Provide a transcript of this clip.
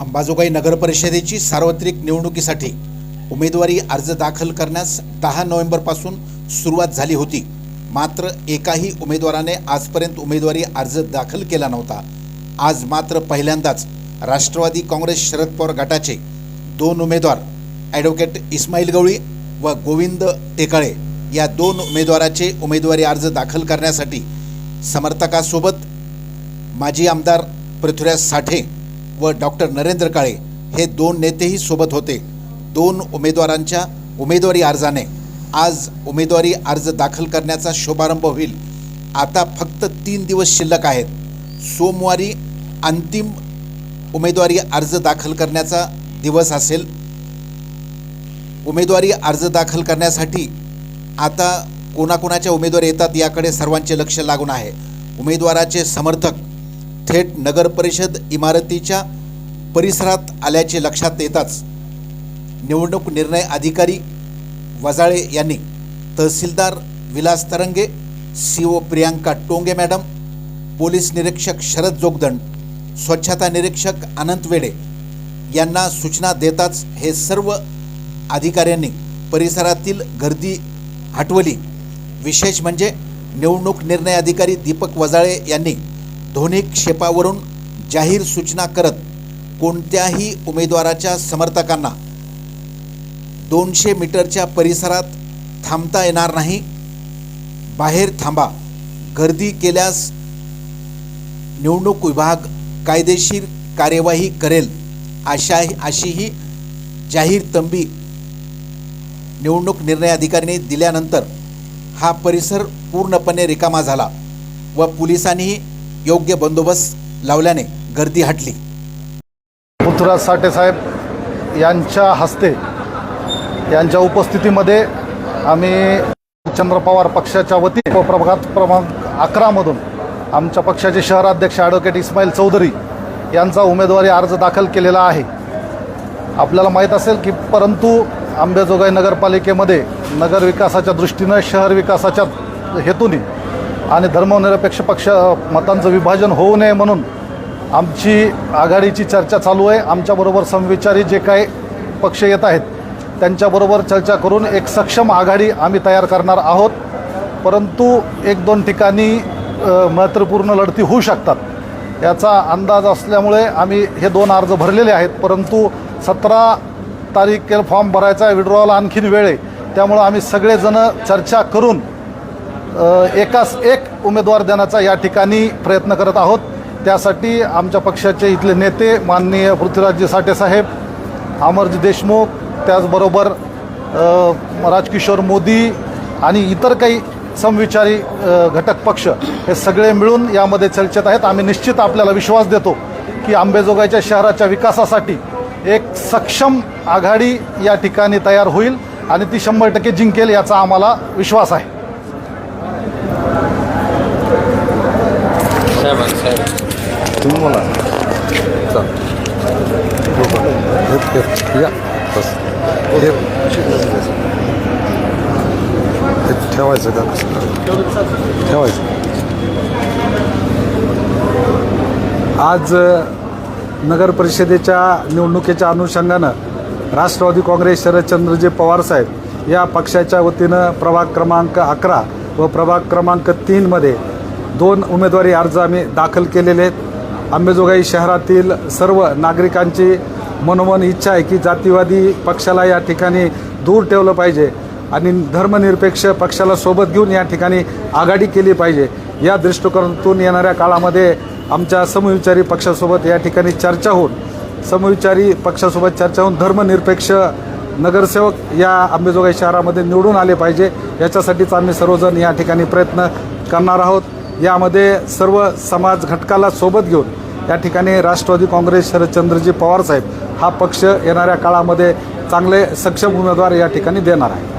अंबाजोगाई नगर परिषदेची सार्वत्रिक निवडणुकीसाठी उमेदवारी अर्ज दाखल करण्यास दहा नोव्हेंबरपासून सुरुवात झाली होती. मात्र एकाही उमेदवाराने आजपर्यंत उमेदवारी अर्ज दाखल केला नव्हता. आज मात्र पहिल्यांदाच राष्ट्रवादी काँग्रेस शरद पवार गटाचे दोन उमेदवार ॲडव्होकेट इस्माईल गवळी व गोविंद टेकाळे या दोन उमेदवाराचे उमेदवारी अर्ज दाखल करण्यासाठी समर्थकासोबत माजी आमदार पृथ्वीराज साठे व डॉक्टर नरेंद्र काळे हे दोन नेतेही सोबत होते. दोन उमेदवारांच्या उमेदवारी अर्जाने. आज उमेदवारी अर्ज दाखल करण्याचा शुभारंभ होईल. आता फक्त तीन दिवस शिल्लक आहेत. सोमवारी अंतिम उमेदवारी अर्ज दाखल करण्याचा दिवस असेल. उमेदवारी अर्ज दाखल करण्यासाठी आता कोणाकोणाच्या उमेदवार येतात याकडे सर्वांचे लक्ष लागून आहे. उमेदवाराचे समर्थक थेट नगरपरिषद इमारतीच्या परिसरात आल्याचे लक्षात येताच निवडणूक निर्णय अधिकारी वजाळे यांनी तहसीलदार Vilas Tarange C O Priyanka Tonge madam police निरीक्षक शरद जोगदंड स्वच्छता निरीक्षक अनंत वेडे यांना सूचना देताच हे सर्व अधिकाऱ्यांनी परिसरातील गर्दी हटवली. विशेष म्हणजे निवडणूक निर्णय अधिकारी दीपक वजाळे यांनी क्षेपावरून जाहीर सूचना करत कोणत्याही उमेदवाराच्या समर्थकांना दोनशे मीटरच्या परिसरात थांबता येणार नाही. बाहेर थांबा. गर्दी केल्यास निवडणूक विभाग कायदेशीर कार्यवाही करेल अशा अशीही जाहीर तंबी निवडणूक निर्णय अधिकाऱ्यांनी दिल्यानंतर हा परिसर पूर्णपणे रिकामा झाला व पोलिसांनीही योग्य बंदोबस्त लावल्याने गर्दी हटली. पृथ्वीराज साठे साहेब यांच्या हस्ते यांच्या उपस्थितीमध्ये आम्ही चंद्र पवार पक्षाच्या वतीने उपप्रभागात क्रमांक अकरामधून आमच्या पक्षाचे शहराध्यक्ष ॲडव्होकेट इस्माईल चौधरी यांचा उमेदवारी अर्ज दाखल केलेला आहे. आपल्याला माहीत असेल की परंतु आंबेजोगाई नगरपालिकेमध्ये नगर विकासाच्या दृष्टीनं शहर विकासाच्या हेतूने आणि धर्मनिरपेक्ष पक्ष मतांचं विभाजन होऊ नये म्हणून आमची आघाडीची चर्चा चालू आहे. आमच्याबरोबर समविचारी जे काही पक्ष येत आहेत त्यांच्याबरोबर चर्चा करून एक सक्षम आघाडी आम्ही तयार करणार आहोत. परंतु एक दोन ठिकाणी अ, महत्त्वपूर्ण लढती होऊ शकतात. याचा अंदाज असल्यामुळे आम्ही हे दोन अर्ज भरलेले आहेत. परंतु सतरा तारीख फॉर्म भरायचा आहे विड्रॉला आणखीन वेळ आहे. त्यामुळं आम्ही सगळेजणं चर्चा करून एकास एक उमेदवार देण्याचा या ठिकाणी प्रयत्न करत आहोत. त्यासाठी आमच्या पक्षाचे इथले नेते माननीय पृथ्वीराजजी साठे साहेब अमरजी देशमुख त्याचबरोबर राजकिशोर मोदी आणि इतर काही समविचारी घटक पक्ष हे सगळे मिळून यामध्ये चर्चेत आहेत. आम्ही निश्चित आपल्याला विश्वास देतो की आंबेजोगाईच्या शहराच्या विकासासाठी एक सक्षम आघाडी या ठिकाणी तयार होईल आणि ती शंभर टक्के जिंकेल याचा आम्हाला विश्वास आहे. तुम्ही मला या बस हे ठेवायचं का ठेवायचं आज नगर परिषदेच्या निवडणुकीच्या अनुषंगानं राष्ट्रवादी काँग्रेस शरदचंद्रजी पवार साहेब या पक्षाच्या वतीनं प्रभाग क्रमांक अकरा व प्रभाग क्रमांक तीनमध्ये दोन उमेदवारी अर्ज आम्ही दाखल केलेले आहेत. अंबेजोगाई शहरातील सर्व नागरिकांची मनोमन इच्छा आहे की जातीवादी पक्षाला या ठिकाणी दूर ठेवलं पाहिजे आणि धर्मनिरपेक्ष पक्षाला सोबत घेऊन या ठिकाणी आघाडी केली पाहिजे. या दृष्टिकोनातून येणाऱ्या काळामध्ये आमच्या समविचारी पक्षासोबत या ठिकाणी चर्चा होऊन समविचारी पक्षासोबत चर्चा होऊन धर्मनिरपेक्ष नगरसेवक या अंबेजोगाई शहरामध्ये निवडून आले पाहिजे. याच्यासाठीच आम्ही सर्वजण या ठिकाणी प्रयत्न करणार आहोत. यामध्ये सर्व समाज घटकाला सोबत घेऊन या ठिकाणी राष्ट्रवादी काँग्रेस शरदचंद्रजी पवार साहेब हा पक्ष येणाऱ्या काळामध्ये चांगले सक्षम उमेदवार या ठिकाणी देणार आहे